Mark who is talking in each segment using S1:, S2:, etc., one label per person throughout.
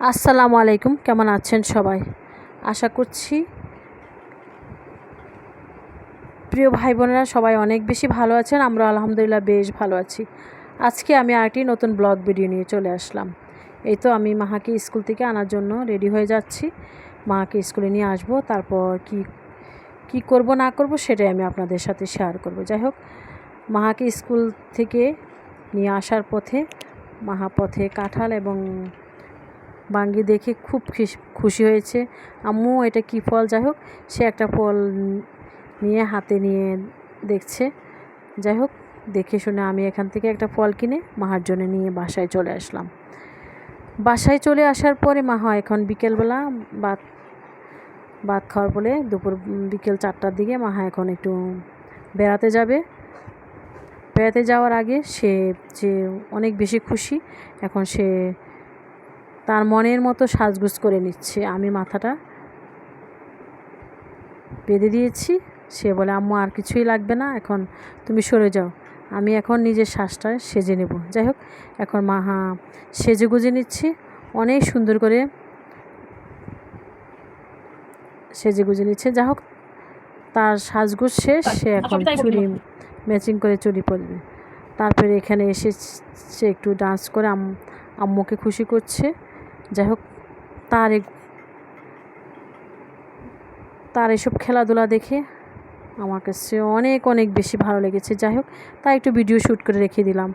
S1: আসসালামু আলাইকুম, কেমন আছেন সবাই? আশা করছি প্রিয় ভাই বোনেরা সবাই অনেক বেশি ভালো আছেন, আমরা আলহামদুলিল্লাহ বেশ ভালো আছি। আজকে আমি আরেকটি নতুন ব্লগ ভিডিও নিয়ে চলে আসলাম। এই তো আমি মাহাকে স্কুল থেকে আনার জন্য রেডি হয়ে যাচ্ছি। মাকে স্কুলে নিয়ে আসব, তারপর কি কি করব না করব সেটাই আমি আপনাদের সাথে শেয়ার করব। যাই হোক, মাহাকে স্কুল থেকে নিয়ে আসার পথে, মাহা পথে কাঁঠাল এবং বাঙ্গি দেখে খুব খুশি হয়েছে। আম্মু, এটা কি ফল? যাই হোক, সে একটা ফল নিয়ে হাতে নিয়ে দেখছে। যাই হোক, দেখে শুনে আমি এখান থেকে একটা ফল কিনে মাহার জন্য নিয়ে বাসায় চলে আসলাম। বাসায় চলে আসার পরে মাহা এখন বিকেলবেলা ভাত ভাত খাওয়ার পরে দুপুর বিকেল চারটার দিকে মাহা এখন একটু বেড়াতে যাবে। বেড়াতে যাওয়ার আগে সে, যে অনেক বেশি খুশি, এখন সে তার মনের মতো সাজগুজ করে নিচ্ছে। আমি মাথাটা বেঁধে দিয়েছি। সে বলে আম্মু আর কিছুই লাগবে না এখন তুমি সরে যাও। আমি এখন নিজের শ্বাসটা সেজে নেব। যাই হোক এখন মা হা সেজে গুজে নিচ্ছি। অনেক সুন্দর করে সেজে গুজে নিচ্ছে। যাই হোক তার সাজগুজ শেষ। সে এখন চুরি ম্যাচিং করে চুরি পরবে। তারপরে এখানে এসে সে একটু ডান্স করে আম্মুকে খুশি করছে। যাই হোক তার তার এসব খেলাধুলা দেখে আমার কাছে অনেক অনেক বেশি ভালো লেগেছে। যাই হোক তাই একটু ভিডিও শ্যুট করে রেখে দিলাম।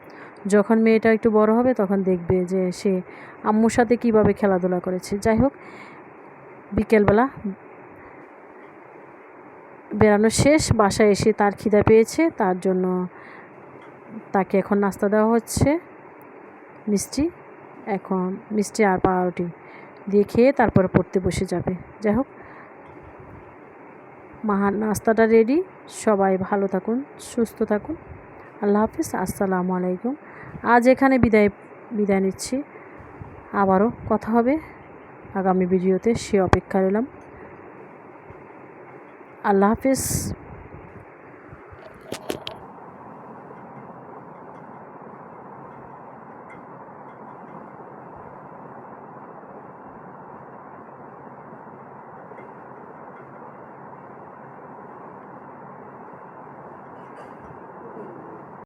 S1: যখন মেয়েটা একটু বড় হবে, তখন দেখবে যে সে আম্মুর সাথে কীভাবে খেলাধুলা করেছে। যাই হোক বিকেলবেলা বেড়ানো শেষ, বাসায় এসে তার খিদা পেয়েছে, তার জন্য তাকে এখন নাস্তা দেওয়া হচ্ছে। মিষ্টি এখন মিষ্টি আর পাউরুটি দিয়ে খেয়ে তারপরে পড়তে বসে যাবে। যাই হোক মাহার নাস্তাটা রেডি সবাই ভালো থাকুন, সুস্থ থাকুন। আল্লাহ হাফিজ, আসসালামু আলাইকুম। আজ এখানে বিদায় বিদায় নিচ্ছি। আবারও কথা হবে। আগামী ভিডিওতে সে অপেক্ষা রইলাম। আল্লাহ হাফিজ।